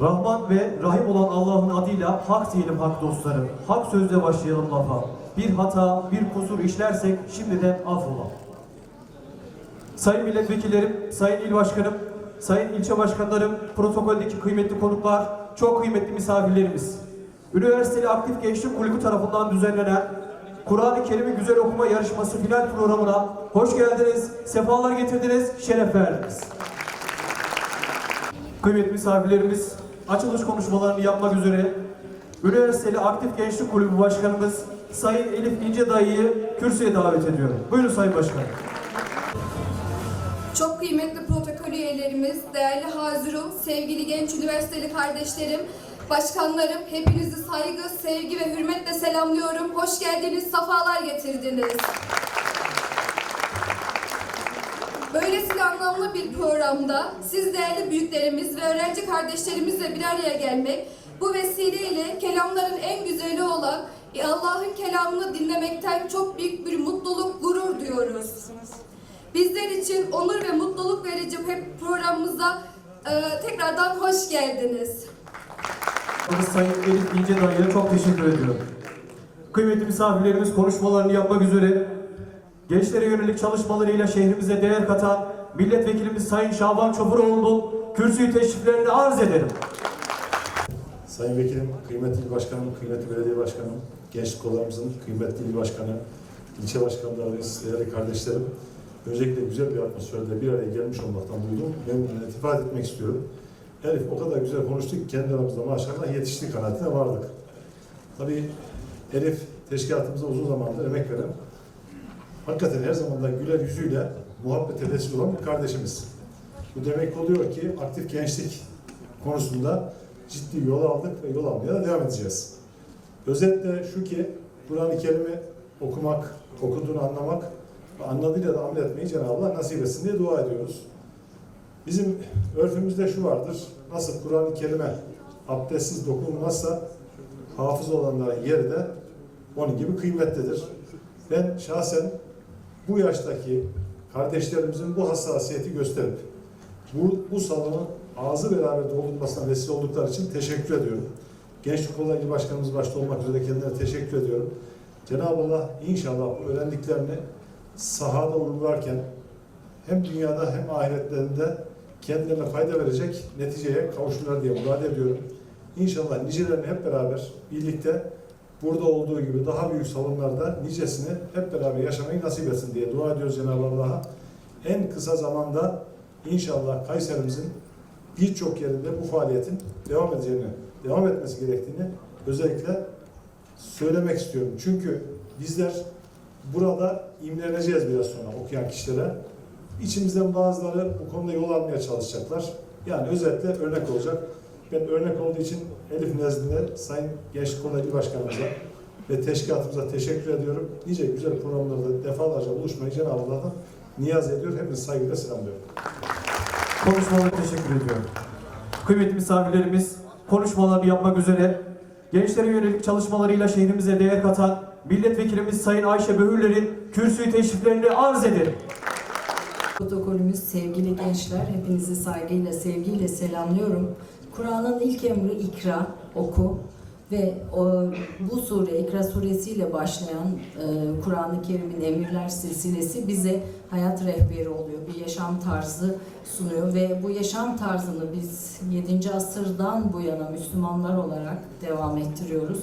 Rahman ve Rahim olan Allah'ın adıyla hak diyelim hak dostları. Hak sözle başlayalım lafa. Bir hata, bir kusur işlersek şimdiden affola. Sayın milletvekillerim, sayın il başkanım, sayın ilçe başkanlarım, protokoldeki kıymetli konuklar, çok kıymetli misafirlerimiz. Üniversiteli Aktif Gençlik Kulübü tarafından düzenlenen Kur'an-ı Kerim'i güzel okuma yarışması final programına hoş geldiniz, sefalar getirdiniz, şeref verdiniz. Kıymetli misafirlerimiz, açılış konuşmalarını yapmak üzere Üniversiteli Aktif Gençlik Kulübü Başkanımız Sayın Elif İnce Dayı'yı kürsüye davet ediyorum. Buyurun Sayın Başkanım. Çok kıymetli protokol üyelerimiz, değerli Hazirum, sevgili genç üniversiteli kardeşlerim, başkanlarım, hepinizi saygı, sevgi ve hürmetle selamlıyorum. Hoş geldiniz, safalar getirdiniz. Anlamlı bir programda siz değerli büyüklerimiz ve öğrenci kardeşlerimizle bir araya gelmek, bu vesileyle kelamların en güzeli olan Allah'ın kelamını dinlemekten çok büyük bir mutluluk, gurur duyuyoruz. Bizler için onur ve mutluluk verici hep programımıza e, tekrardan hoş geldiniz. Sayın Elif İnce Dayı'ya çok teşekkür ediyorum. Kıymetli misafirlerimiz konuşmalarını yapmak üzere gençlere yönelik çalışmalarıyla şehrimize değer katan milletvekilimiz Sayın Şaban Çopuroğlu'nun kürsüyü teşriflerini arz ederim. Sayın Vekilim, kıymetli il başkanım, kıymetli belediye başkanım, gençlik kollarımızın kıymetli il başkanı, ilçe başkanlarımız, değerli kardeşlerim, öncelikle güzel bir atmosferde bir araya gelmiş olmaktan duydum. Memnuniyet ifade etmek istiyorum. Elif o kadar güzel konuştu ki kendi aramızda maşallah yetiştiği kanaatine vardık. Tabii Elif teşkilatımıza uzun zamandır emek veren, hakikaten her zaman da güler yüzüyle muhabbete vesile olan bir kardeşimiz. Bu demek oluyor ki aktif gençlik konusunda ciddi yol aldık ve yol almaya da devam edeceğiz. Özetle şu ki Kur'an-ı Kerim'i okumak, okuduğunu anlamak ve anladığıyla da amel etmeyi Cenab-ı Allah nasip etsin diye dua ediyoruz. Bizim örfümüzde şu vardır. Nasıl Kur'an-ı Kerim'e abdestsiz dokunulmazsa hafız olanların yeri de onun gibi kıymetlidir. Ben şahsen bu yaştaki kardeşlerimizin bu hassasiyeti gösterip bu, bu salonun ağzı beraber doldurmasına vesile oldukları için teşekkür ediyorum. Gençlik Kolları İl Başkanımız başta olmak üzere kendilerine teşekkür ediyorum. Cenab-ı Allah inşallah bu öğrendiklerini sahada uygularken hem dünyada hem ahiretlerinde kendilerine fayda verecek neticeye kavuşurlar diye murad ediyorum. İnşallah nicelerini hep beraber birlikte burada olduğu gibi daha büyük salonlarda nicesini hep beraber yaşamayı nasip etsin diye dua ediyoruz Cenab-ı Allah'a. En kısa zamanda inşallah Kayserimizin birçok yerinde bu faaliyetin devam edeceğini, devam etmesi gerektiğini özellikle söylemek istiyorum. Çünkü bizler burada imreneceğiz biraz sonra okuyan kişilere. İçimizden bazıları bu konuda yol almaya çalışacaklar. Yani özetle örnek olacak. Ben örnek olduğu için Elif nezdinde Sayın Gençlik Kolları İl Başkanımıza ve teşkilatımıza teşekkür ediyorum. Nice güzel programlarda defalarca buluşmayı Cenab-ı Allah'tan niyaz ediyor. Hepinizi saygıyla selamlıyorum. Konuşmaları teşekkür ediyorum. Kıymetli misafirlerimiz konuşmalarını yapmak üzere gençlere yönelik çalışmalarıyla şehrimize değer katan milletvekilimiz Sayın Ayşe Böhürler'in kürsüyü teşriflerini arz ederim. Protokolümüz sevgili gençler, hepinizi saygıyla, sevgiyle selamlıyorum. Kur'an'ın ilk emri ikra, oku ve o, bu sure, İkra suresiyle başlayan e, Kur'an-ı Kerim'in emirler silsilesi bize hayat rehberi oluyor, bir yaşam tarzı sunuyor ve bu yaşam tarzını biz 7. asırdan bu yana Müslümanlar olarak devam ettiriyoruz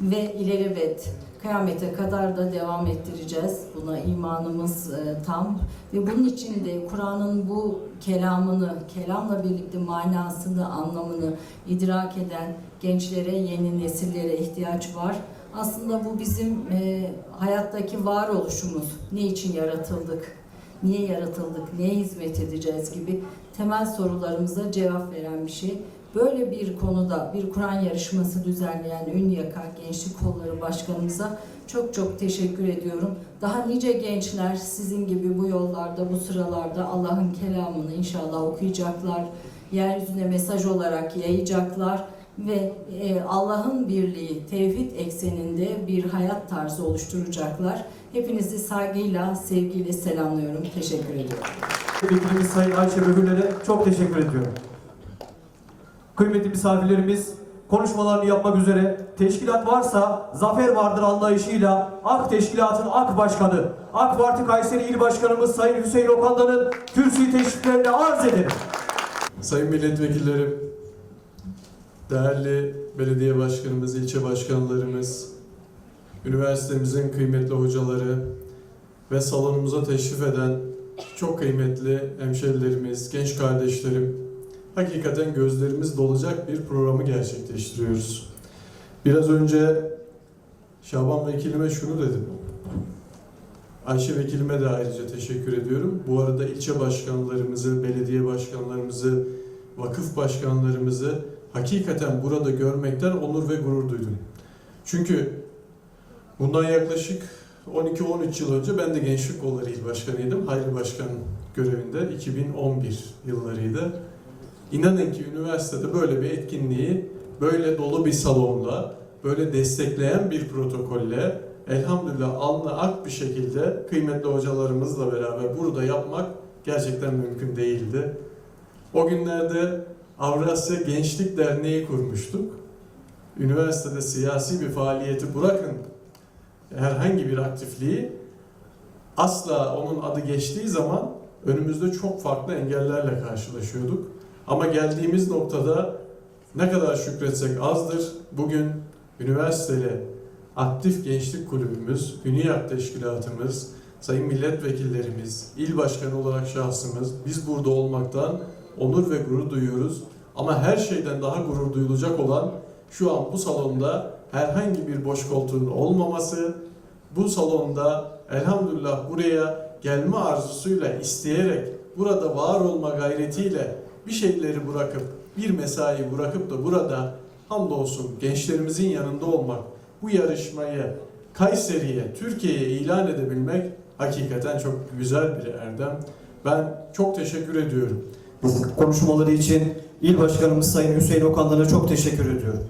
ve ilelebet kıyamete kadar da devam ettireceğiz. Buna imanımız e, tam ve bunun için de Kur'an'ın bu kelamını, kelamla birlikte manasını, anlamını idrak eden gençlere, yeni nesillere ihtiyaç var. Aslında bu bizim e, hayattaki varoluşumuz. Ne için yaratıldık? Niye yaratıldık? Neye hizmet edeceğiz gibi temel sorularımıza cevap veren bir şey. Böyle bir konuda bir Kur'an yarışması düzenleyen Ünyaka Gençlik Kolları Başkanımıza çok çok teşekkür ediyorum. Daha nice gençler sizin gibi bu yollarda, bu sıralarda Allah'ın kelamını inşallah okuyacaklar. Yeryüzüne mesaj olarak yayacaklar ve e, Allah'ın birliği, tevhid ekseninde bir hayat tarzı oluşturacaklar. Hepinizi saygıyla, sevgiyle selamlıyorum. Teşekkür ediyorum. Vekilimiz Sayın Ayşe Böhürler'e çok teşekkür ediyorum. Kıymetli misafirlerimiz konuşmalarını yapmak üzere teşkilat varsa zafer vardır anlayışıyla AK Teşkilat'ın AK Başkanı, AK Parti Kayseri İl Başkanımız Sayın Hüseyin Okan'danın kürsüyü teşriflerini arz ederim. Sayın milletvekillerim, değerli belediye başkanımız, ilçe başkanlarımız, üniversitemizin kıymetli hocaları ve salonumuza teşrif eden çok kıymetli hemşerilerimiz, genç kardeşlerim, hakikaten gözlerimiz dolacak bir programı gerçekleştiriyoruz. Biraz önce Şaban Vekilime şunu dedim. Ayşe Vekilime de ayrıca teşekkür ediyorum. Bu arada ilçe başkanlarımızı, belediye başkanlarımızı, vakıf başkanlarımızı hakikaten burada görmekten onur ve gurur duydum. Çünkü bundan yaklaşık 12-13 yıl önce ben de Gençlik Kolları İl Başkanıydım. Hayri Başkan görevinde 2011 yıllarıydı. İnanın ki üniversitede böyle bir etkinliği böyle dolu bir salonda, böyle destekleyen bir protokolle elhamdülillah alnı ak bir şekilde kıymetli hocalarımızla beraber burada yapmak gerçekten mümkün değildi. O günlerde Avrasya Gençlik Derneği kurmuştuk. Üniversitede siyasi bir faaliyeti bırakın herhangi bir aktifliği asla onun adı geçtiği zaman önümüzde çok farklı engellerle karşılaşıyorduk. Ama geldiğimiz noktada ne kadar şükretsek azdır. Bugün üniversiteli aktif gençlik kulübümüz, Hüniyat Teşkilatımız, sayın milletvekillerimiz, il başkanı olarak şahsımız, biz burada olmaktan onur ve gurur duyuyoruz. Ama her şeyden daha gurur duyulacak olan şu an bu salonda herhangi bir boş koltuğun olmaması, bu salonda elhamdülillah buraya gelme arzusuyla, isteyerek, burada var olma gayretiyle bir şeyleri bırakıp, bir mesai bırakıp da burada hamdolsun gençlerimizin yanında olmak, bu yarışmayı Kayseri'ye, Türkiye'ye ilan edebilmek hakikaten çok güzel bir erdem. Ben çok teşekkür ediyorum. Konuşmaları için İl Başkanımız Sayın Hüseyin Okan'dan çok teşekkür ediyorum.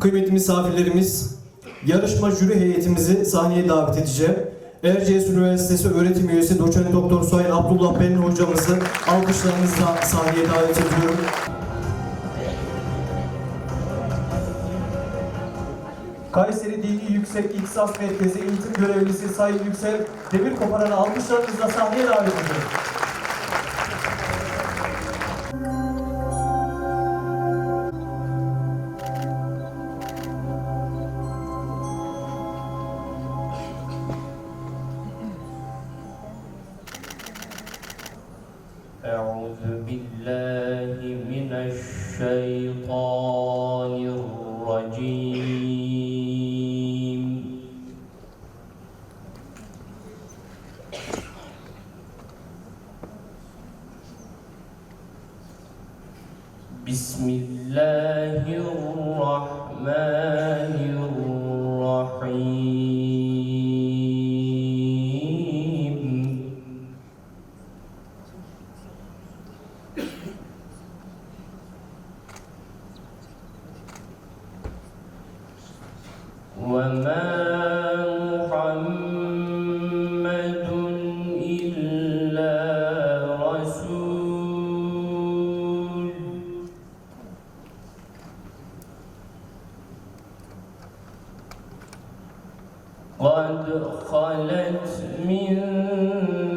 Kıymetli misafirlerimiz, yarışma jüri heyetimizi sahneye davet edeceğim. Erciyes Üniversitesi öğretim üyesi doçent doktor Sayın Abdullah Benli hocamızı alkışlarınızla sahneye davet ediyorum. Kayseri Dini Yüksek İhtisas Merkezi eğitim görevlisi Sayın Yüksel Demir Koparan'ı alkışlarınızla sahneye davet ediyorum. بالله من الشيطان قد خلت من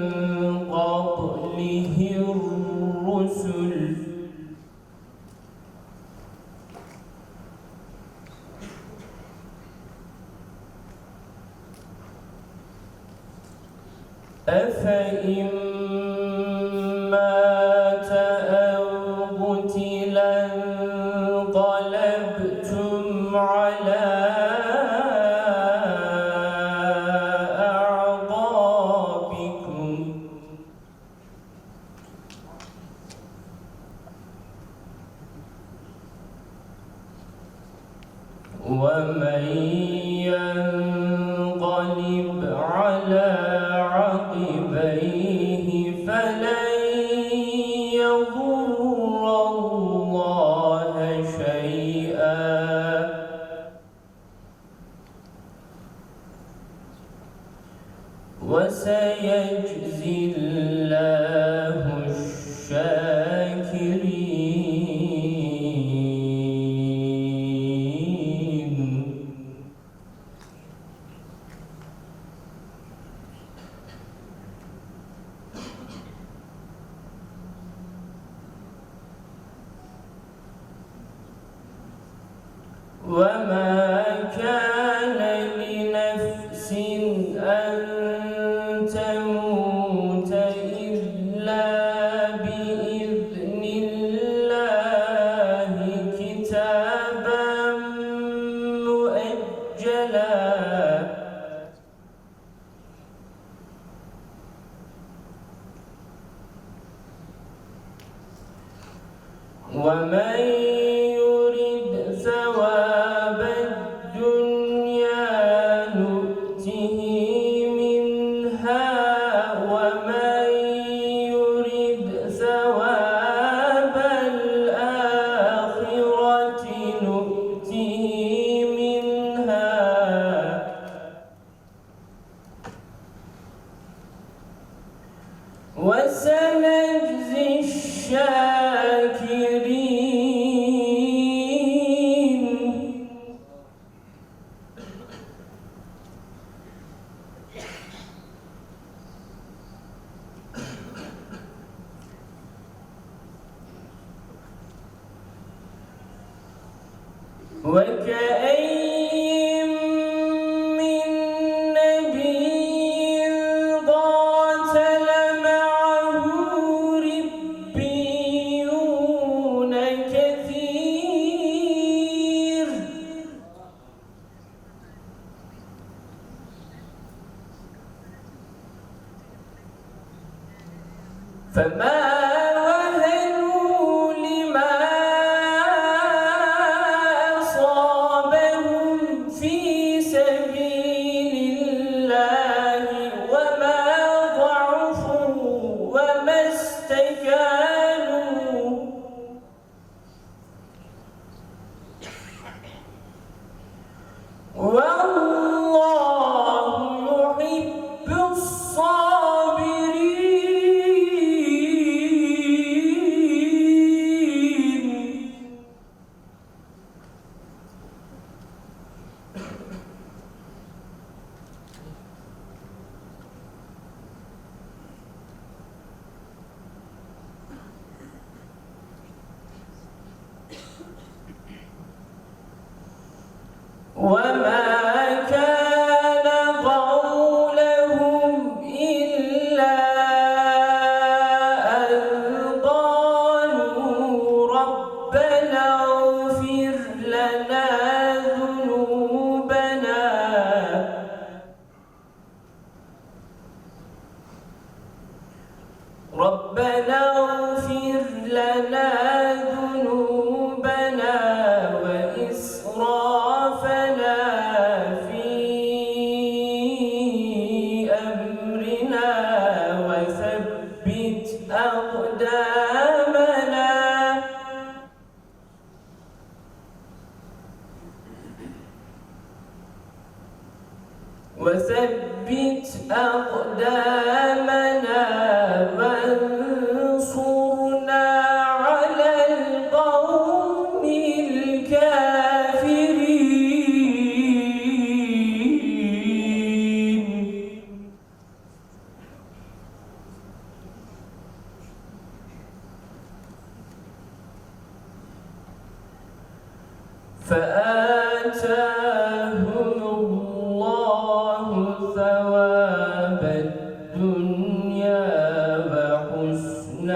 ومن وكأين وحسن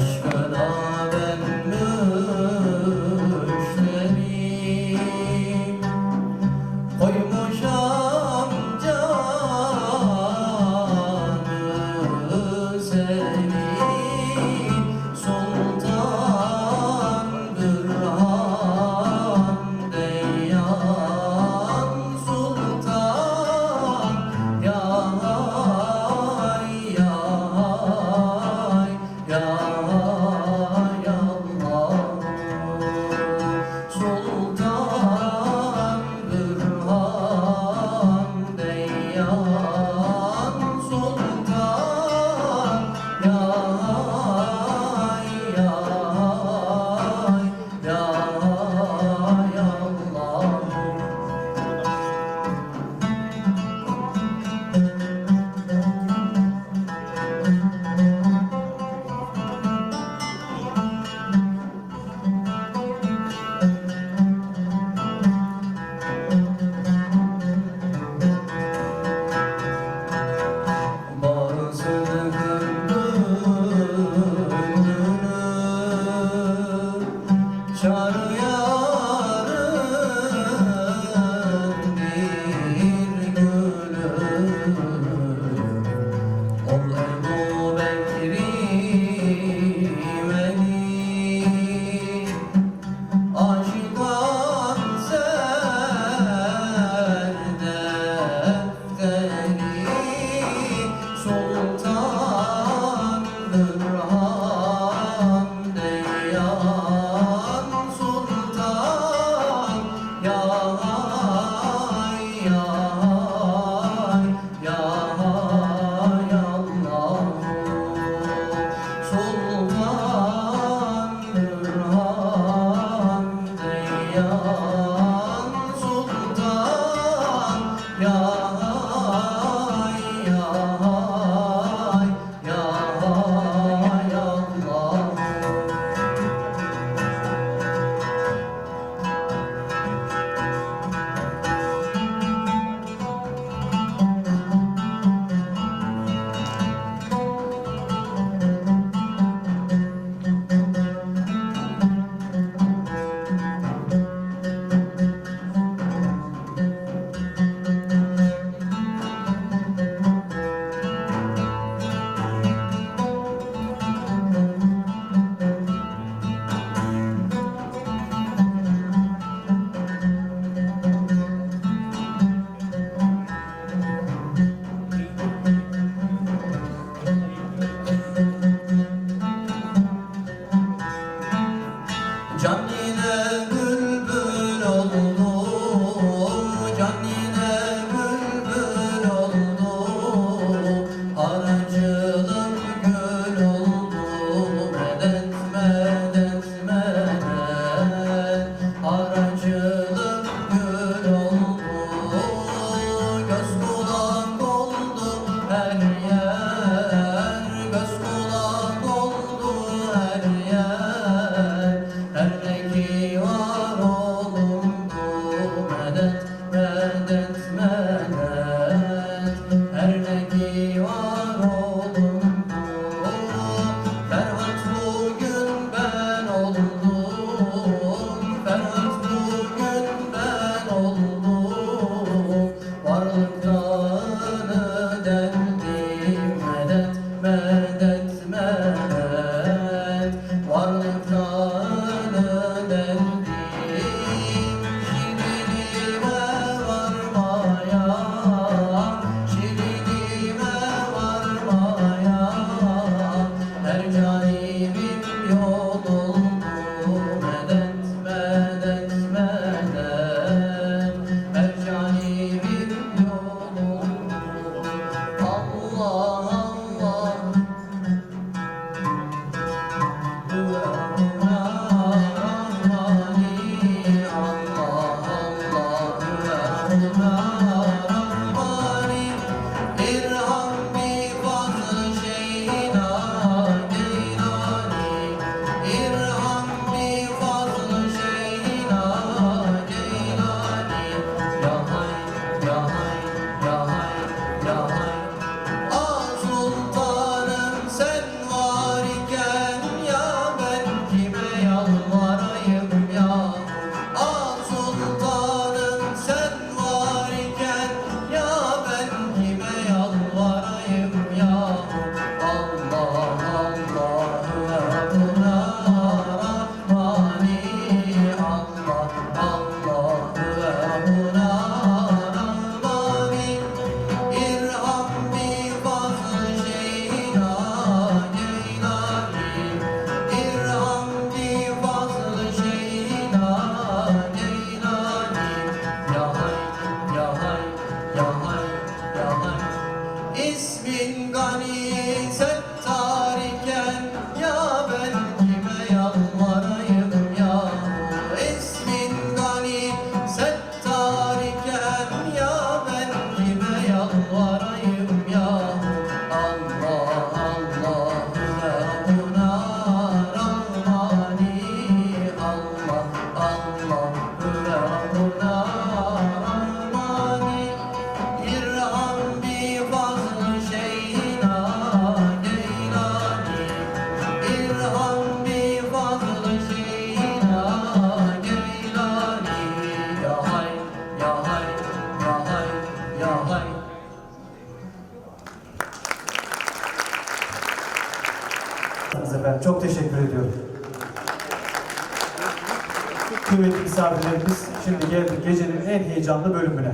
başkadan geldik gecenin en heyecanlı bölümüne.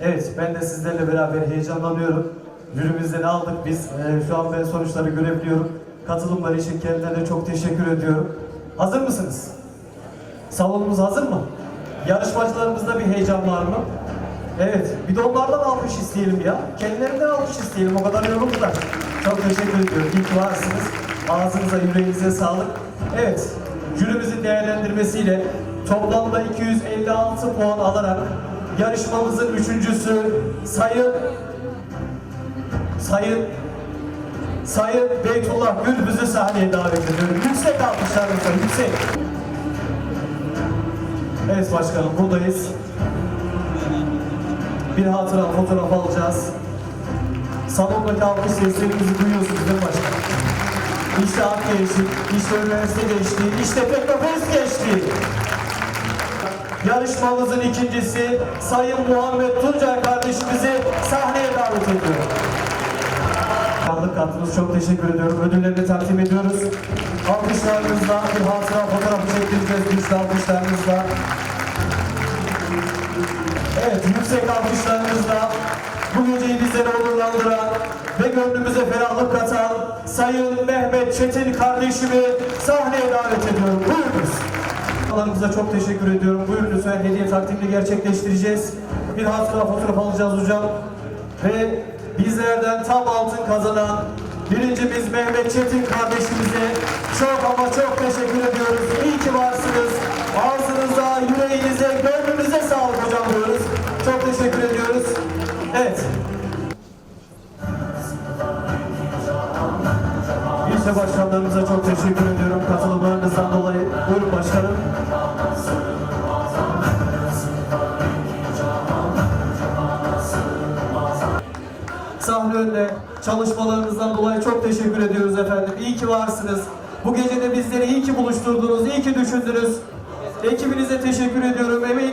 Evet ben de sizlerle beraber heyecanlanıyorum. Jürimizden aldık biz. Ee, şu an ben sonuçları görebiliyorum. Katılımları için kendilerine çok teşekkür ediyorum. Hazır mısınız? Salonumuz hazır mı? Yarışmacılarımızda bir heyecan var mı? Evet, bir de onlardan alkış isteyelim ya. Kendilerinden alkış isteyelim, o kadar yoruldular. Çok teşekkür ediyorum, iyi ki varsınız. Ağzınıza, yüreğinize sağlık. Evet, jürimizin değerlendirmesiyle toplamda 256 puan alarak yarışmamızın üçüncüsü Sayın Sayın Sayın Beytullah Gürbüz'ü sahneye davet ediyorum. Yüksek alkışlarınızla, yüksek. Evet başkanım buradayız. Bir hatıra fotoğraf alacağız. Salondaki alkış seslerimizi duyuyorsunuz değil mi başkanım? İşte ak işte üniversite geçti, işte Teknofest geçti. Yarışmamızın ikincisi Sayın Muhammed Tuncay kardeşimizi sahneye davet ediyorum. Kanlık kattınız. Çok teşekkür ediyorum. Ödüllerini takdim ediyoruz. Alkışlarınızla bir hatıra fotoğrafı çektireceğiz. Güçlü alkışlarınızla. Evet, yüksek alkışlarınızla bu geceyi bizlere onurlandıran ve gönlümüze ferahlık katan Sayın Mehmet Çetin kardeşimi sahneye davet ediyorum. Buyurunuz. Alanımıza çok teşekkür ediyorum. Buyurun lütfen hediye takdimini gerçekleştireceğiz. Bir hatıra fotoğraf alacağız hocam. Ve bizlerden tam altın kazanan birincimiz Mehmet Çetin kardeşimize çok ama çok teşekkür ediyoruz. İyi ki varsınız. Ağzınıza, yüreğinize, gönlünüze sağlık hocam diyoruz. Çok teşekkür ediyoruz. Evet. İlçe başkanlarımıza çok teşekkür ediyorum katılımlarınızdan dolayı. Buyurun başkanım. Çalışmalarınızdan dolayı çok teşekkür ediyoruz efendim. İyi ki varsınız. Bu gece de bizleri iyi ki buluşturdunuz, iyi ki düşündünüz. Ekibinize teşekkür ediyorum. Emin